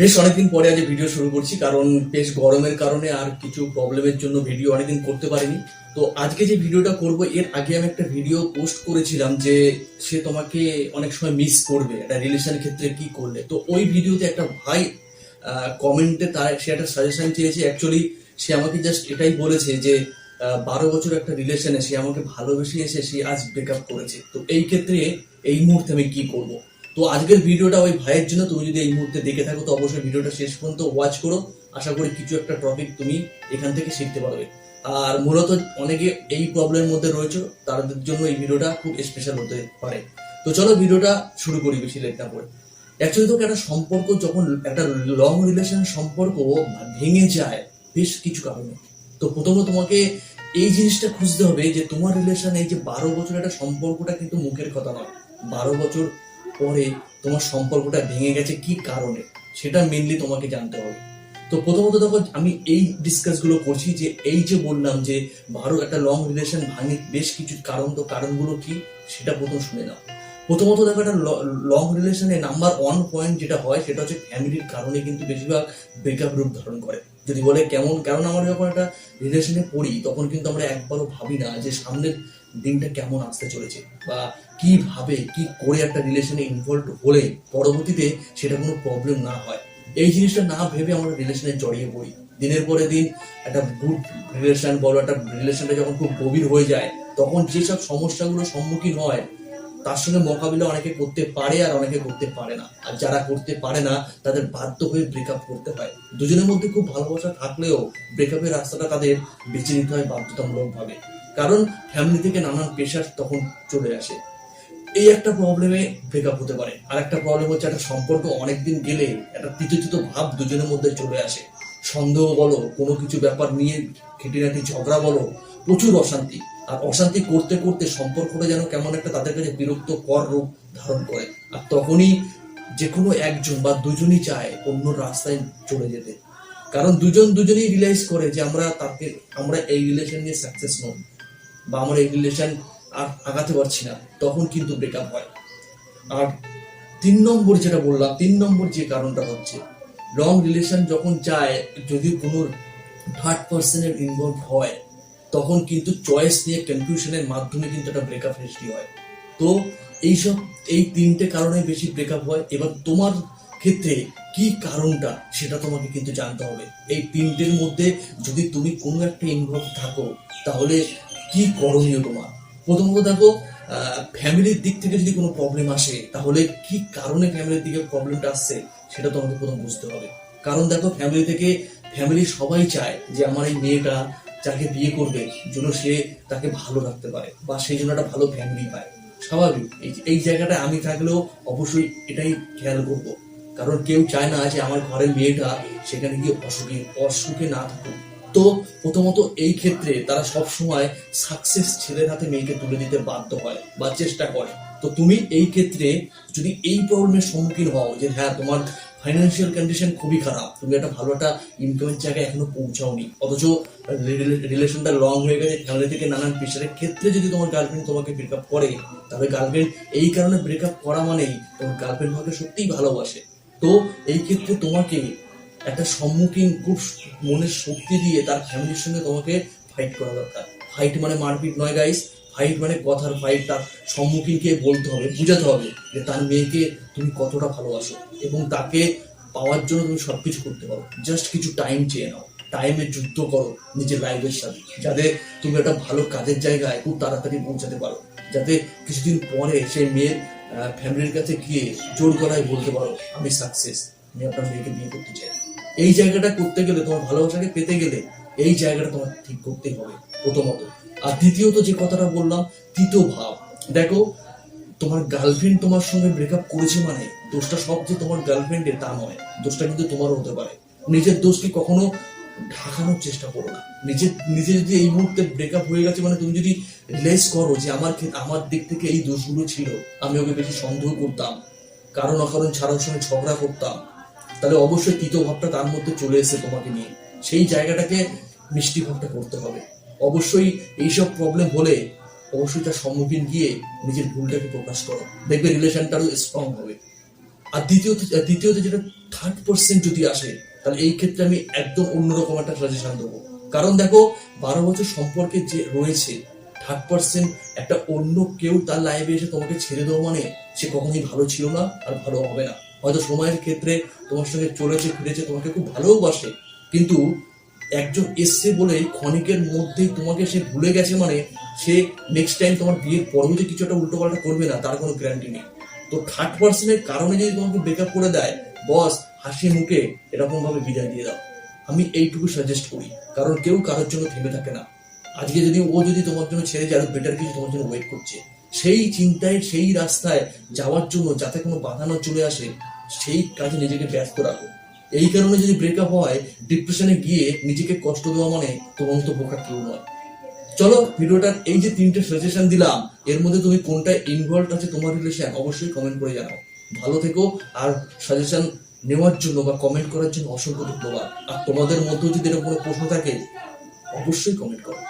বেশ অনেকদিন পরে আজ ভিডিও শুরু করছি, কারণ বেশ গরমের কারণে আর কিছু প্রবলেমের জন্য ভিডিও অনেকদিন করতে পারিনি। তো আজকে যে ভিডিওটা করব, এর আগে আমি একটা ভিডিও পোস্ট করেছিলাম যে সে তোমাকে অনেক সময় মিস করবে, একটা রিলেশন ক্ষেত্রে কি করলে। তো ওই ভিডিওতে একটা ভাই কমেন্টে তার, সে একটা সাজেশন চেয়েছে। অ্যাকচুয়ালি সে আমাকে জাস্ট এটাই বলেছে যে বারো বছর একটা রিলেশনে সে আমাকে ভালোবেসে এসে সে আজ ব্রেকআপ করেছে। তো এই ক্ষেত্রে এই মুহূর্তে আমি কি করব? তো আজকের ভিডিওটা ওই ভাইয়ের জন্য। তুমি যদি এই মুহূর্তে দেখে থাকো, তো অবশ্যই ভিডিওটা শেষ পর্যন্ত ওয়াচ করো। আশা করি কিছু একটা টপিক তুমি এখান থেকে শিখতে পারবে। আর মূলত অনেকে এই প্রবলেমের মধ্যে রয়েছে, তাদের জন্য এই ভিডিওটা খুব স্পেশাল হতে পারে। তো চলো ভিডিওটা শুরু করি বেশি লেট না করে। অ্যাকচুয়ালি তোকে একটা সম্পর্ক, যখন একটা লং রিলেশন সম্পর্ক ভেঙে যায়, বেশ কিছু কারণে। তো প্রথমত তোমাকে এই জিনিসটা খুঁজতে হবে যে তোমার রিলেশন এই যে বারো বছর একটা সম্পর্কটা কিন্তু মুখের কথা নয়। বারো বছর পরে তোমার সম্পর্কটা ভেঙে গেছে কি কারণে, সেটা মেনলি তোমাকে জানতে হবে। তো প্রথমত দেখো, আমি এই ডিসকাসগুলো করছি যে এই যে বললাম যে বারো একটা লং রিলেশন ভাঙে, বেশ কিছু কারণ, তো কারণগুলো কি, সেটা প্রথম শুনে নাও। প্রথমত দেখো, একটা লং রিলেশনে নাম্বার ওয়ান পয়েন্ট যেটা হয়, সেটা হচ্ছে ফ্যামিলির কারণে কিন্তু বেশিরভাগ ব্রেকআপ রূপ ধারণ করে। যদি বলে কেমন, কারণ আমরা যখন একটা রিলেশনে পড়ি, তখন কিন্তু আমরা একবারও ভাবি না যে সামনের দিনটা কেমন আসতে চলেছে বা কীভাবে, কি করে একটা রিলেশনে ইনভলভ হলে পরবর্তীতে সেটা কোনো প্রবলেম না হয়। এই জিনিসটা না ভেবে আমরা রিলেশনে জড়িয়ে পড়ি। দিনের পরে দিন একটা গুড রিলেশন বলো, একটা রিলেশনটা যখন খুব গভীর হয়ে যায়, তখন যেসব সমস্যাগুলো সম্মুখীন হয়, তার সঙ্গে মোকাবিলা অনেকে করতে পারে আর অনেকে করতে পারে না। আর যারা করতে পারে না, তাদের বাধ্য হয়ে ব্রেকআপ করতে হয়। দুজনের মধ্যে খুব ভালোবাসা থাকলেও ব্রেকআপের রাস্তাটা তাদের বেছে নিতে হয় বাধ্যতামূলক ভাবে কারণ ফ্যামিলি থেকে নানান প্রেশার তখন চলে আসে। এই একটা প্রবলেমে ব্রেকআপ হতে পারে। আর একটা প্রবলেম হচ্ছে একটা সম্পর্ক অনেকদিন গেলে একটা তিতচিত ভাব দুজনের মধ্যে চলে আসে। সন্দেহ বলো, কোনো কিছু ব্যাপার নিয়ে খেটিনাটি ঝগড়া বলো, প্রচুর অশান্তি। আর অশান্তি করতে করতে সম্পর্কটা যেন কেমন একটা তাদের কাছে বিরক্ত কর রূপ ধারণ করে। আর তখনই যে কোনো একজন বা দুজনই চায় অন্য রাস্তায় চলে যেতে। কারণ দুজন দুজনেই রিয়েলাইজ করে যে আমরা তাকে, আমরা এই রিলেশন নিয়ে সাকসেস নই। বা আমরা এই রিলেশন আর আগাতে পারছি না, তখন কিন্তু ব্রেকআপ হয়। আর তিন নম্বর যেটা বললাম, তিন নম্বর যে কারণটা হচ্ছে লং রিলেশন যখন যায়, যদি কোনো থার্ড পার্সনের ইনভলভ হয়, তখন কিন্তু চয়েস নিয়ে কনফিউশনের মাধ্যমে কিন্তু একটা ব্রেকআপ সৃষ্টি হয়। তো এইসব, এই তিনটে কারণে বেশি ব্রেকআপ হয় এবং তোমার ক্ষেত্রে কি কারণটা সেটা তোমাকে কিন্তু জানতে হবে। এই তিনটের মধ্যে যদি তুমি কোনো একটা ইনভলভ থাকো, তাহলে কি করণীয় তোমার? প্রথমত দেখো ফ্যামিলির দিক থেকে যদি কোনো প্রবলেম আসে, তাহলে কি কারণে ফ্যামিলির দিকে প্রবলেমটা আসছে, সেটা তোমাকে প্রথম বুঝতে হবে। কারণ দেখো ফ্যামিলি থেকে ফ্যামিলি সবাই চায় যে আমার এই মেয়েটা যাকে বিয়ে করবে, যেন সে তাকে ভালো রাখতে পারে বা সেই জন্য একটা ভালো ফ্যামিলি পায়। স্বাভাবিক, এই এই জায়গাটা আমি থাকলেও অবশ্যই এটাই খেয়াল করব। কারণ কেউ চায় না যে আমার ঘরের মেয়েটা সেখানে গিয়ে অসুখে অসুখে না থাকুক। তো প্রথমত এই ক্ষেত্রে তারা সব সময় সাকসেস ছেলের হাতে মেয়েকে তুলে দিতে বাধ্য হয় বা চেষ্টা করে। তো তুমি এই ক্ষেত্রে যদি এই প্রবলেমের সম্মুখীন হও যে হ্যাঁ তোমার ফাইন্যান্সিয়াল কন্ডিশন খুবই খারাপ, তুমি একটা ভালো একটা ইনকামের জায়গায় এখনও পৌঁছাওনি, অথচ রিলেশনটা লং হয়ে গেছে ফ্যামিলি থেকে নানান প্রেশারের ক্ষেত্রে যদি তোমার গার্লফ্রেন্ড তোমাকে ব্রেকআপ করে, তাহলে গার্লফ্রেন্ড এই কারণে ব্রেকআপ করা মানেই তোমার গার্লফ্রেন্ড তোমাকে সত্যিই ভালোবাসে। তো এই ক্ষেত্রে তোমাকে একটা সম্মুখীন খুব মনের শক্তি দিয়ে তার ফ্যামিলির সঙ্গে তোমাকে ফাইট করা দরকার। ফাইট মানে মারপিট নয় গাইস ফাইট মানে কথার ফাইট তার সম্মুখীনকে বলতে হবে, বুঝাতে হবে যে তার মেয়েকে তুমি কতটা ভালোবাসো এবং তাকে পাওয়ার জন্য তুমি সব কিছু করতে পারো। জাস্ট কিছু টাইম চেয়ে নাও। টাইমে যুদ্ধ করো নিজের লাইফের সাথে, যাতে তুমি একটা ভালো কাজের জায়গায় খুব তাড়াতাড়ি পৌঁছাতে পারো। যাতে কিছুদিন পরে সেই মেয়ের ফ্যামিলির কাছে গিয়ে জোর গলায় বলতে পারো, আমি সাকসেস আমি আপনার মেয়েকে বিয়ে করতে চাই। এই জায়গাটা করতে গেলে, তোমার ভালোবাসাকে পেতে গেলে এই জায়গাটা তোমার ঠিক করতেই হবে, প্রথমত। আর দ্বিতীয়ত যে কথাটা বললাম তৃতীয় ভাব। দেখো, তোমার গার্লফ্রেন্ড তোমার সঙ্গে ব্রেকআপ করেছে মানে দোষটা সব যে তোমার গার্লফ্রেন্ডের তা নয়, দোষটা কিন্তু তোমারও হতে পারে। নিজের দোষকে কখনো ঢাকানোর চেষ্টা করো না। নিজে নিজে যদি এই মুহূর্তে ব্রেকআপ হয়ে গেছে মানে তুমি যদি রিয়েলাইজ করো যে আমার আমার দিক থেকে এই দোষগুলো ছিল, আমি ওকে বেশি সন্দেহ করতাম কারণ অকারণ ছাড়ার সঙ্গে ঝগড়া করতাম তাহলে অবশ্যই তৃতীয় ভাবটা তার মধ্যে চলে এসে তোমাকে নিয়ে। সেই জায়গাটাকে মিষ্টি ভাবটা করতে হবে। অবশ্যই এইসব প্রবলেম হলে অবশ্যই তার সম্মুখীন গিয়ে নিজের ভুলটাকে প্রকাশ করো। দেখবে রিলেশনটা আরও স্ট্রং হবে। আর দ্বিতীয়ত দ্বিতীয়ত যেটা থার্ড পার্সেন্ট যদি আসে, তাহলে এই ক্ষেত্রে আমি একদম অন্যরকম একটা সাজেশন দেবো। কারণ দেখো, বারো বছর সম্পর্কে যে রয়েছে থার্ড পার্সেন্ট একটা অন্য কেউ তার লাইফে এসে তোমাকে ছেড়ে দেওয়া মানে সে কখনোই ভালো ছিল না আর ভালো হবে না। হয়তো সময়ের ক্ষেত্রে তোমার সঙ্গে চলেছে, ফিরেছে, তোমাকে খুব ভালোবাসে। কিন্তু একজন এসছে বলে ক্ষণিকের মধ্যেই তোমাকে সে ভুলে গেছে মানে সে নেক্সট টাইম তোমার বিয়ের পরেও যে কিছু একটা উল্টো পাল্টা করবে না, তার কোনো গ্যারান্টি নেই। তো থার্ড পার্সনের কারণে যদি তোমাকে ব্রেকআপ করে দেয় বস হাসি মুখে এরকম ভাবে বিদায় দিয়ে দাও। আমি এইটুকু সাজেস্ট করি, কারণ কেউ কারোর জন্য থেমে থাকে না। আজকে যদি ও যদি তোমার জন্য ছেড়ে যায় বেটার কিছু তোমার জন্য ওয়েট করছে। সেই চিন্তায়, সেই রাস্তায় যাওয়ার জন্য, যাতে কোনো বাধা না চলে আসে সেই কাজে নিজেকে ব্যস্ত রাখো। এই কারণে যদি ব্রেকআপ হয় ডিপ্রেশনে গিয়ে নিজেকে কষ্ট দেওয়া মানে তোমার মতো বোকা কেউ নয়। চলো, ভিডিওটার এই যে তিনটে সাজেশন দিলাম, এর মধ্যে তুমি কোনটা ইনভলভ আছে তোমার রিলেশন অবশ্যই কমেন্ট করে জানাও। ভালো থেকো, আর সাজেশন নেওয়ার জন্য বা কমেন্ট করার জন্য অসংখ্য ধন্যবাদ। আর তোমাদের মধ্যেও যদি এরকম কোনো প্রশ্ন থাকে, অবশ্যই কমেন্ট করো।